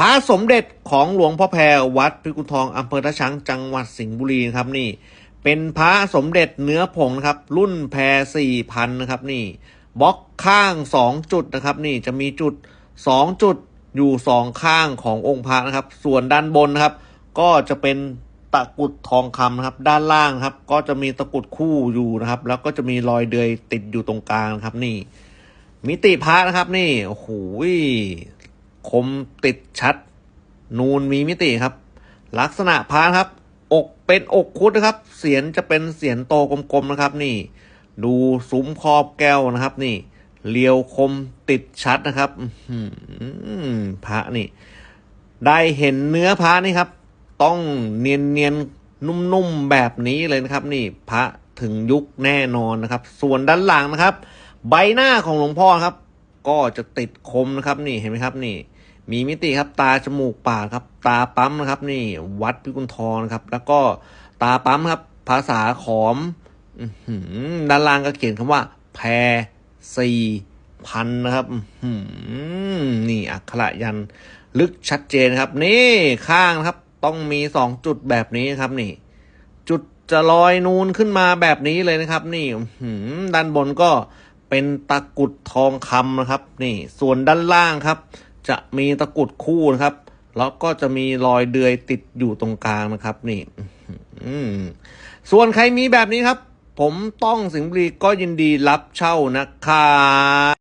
พระสมเด็จของหลวงพ่อแพรวัดพิกุลทองอำเภอท่าช้างจังหวัดสิงห์บุรีครับนี่ เป็นพระสมเด็จเนื้อผงนะครับ รุ่นแพรสี่พันนะครับนี่บล็อกข้างสองจุดนะครับ นี่จะมีจุดสองจุดอยู่สองข้างขององค์พระนะครับ ส่วนด้านบนนะครับ ก็จะเป็นตะกุดทองคำนะครับ ด้านล่างครับ ก็จะมีตะกุดคู่อยู่นะครับ แล้วก็จะมีรอยเดือยติดอยู่ตรงกลางครับนี่ มิติพระนะครับ นี่โอ้โห คมติดชัด นูนมีมิติครับ ลักษณะพระนครับ อกเป็นอกคุดนะครับ เสียนจะเป็นเสียนโตกลมๆนะครับ นี่ ดูซุ้มครอบแก้วนะครับ นี่เลียวคมติดชัดนะครับพระนี่ ได้เห็นเนื้อพระนี่ครับ ต้องเนียนเนียนๆนุ่มๆแบบนี้เลยนะครับ นี่พระถึงยุคแน่นอนนะครับ ส่วนด้านหลังนะครับ ใบหน้าของหลวงพ่อครับ ก็จะติดคมนะครับ นี่เห็นไหมครับ นี่ มีมิติครับตาจมูกปากครับ ตาปั๊มนะครับ นี่วัดพิกุลทองนะครับ แล้วก็ตาปั๊มครับ ภาษาขอมด้านล่างก็เขียนคำว่า แพรสี่พันนะครับนี่อักขระยันลึกชัดเจนครับ นี่ข้างนะครับ ต้องมีสองจุดแบบนี้ครับ นี่ จุดจะลอยนูนขึ้นมาแบบนี้เลยนะครับ นี่ด้านบนก็เป็นตะกุดทองคำนะครับ นี่ ส่วนด้านล่างครับ จะมีตะกุดคู่นะครับ แล้วก็จะมีรอยเดือยติดอยู่ตรงกลางนะครับ นี่ส่วนใครมีแบบนี้ครับ ผมต้องสิงห์บุรีก็ยินดีรับเช่านะครับ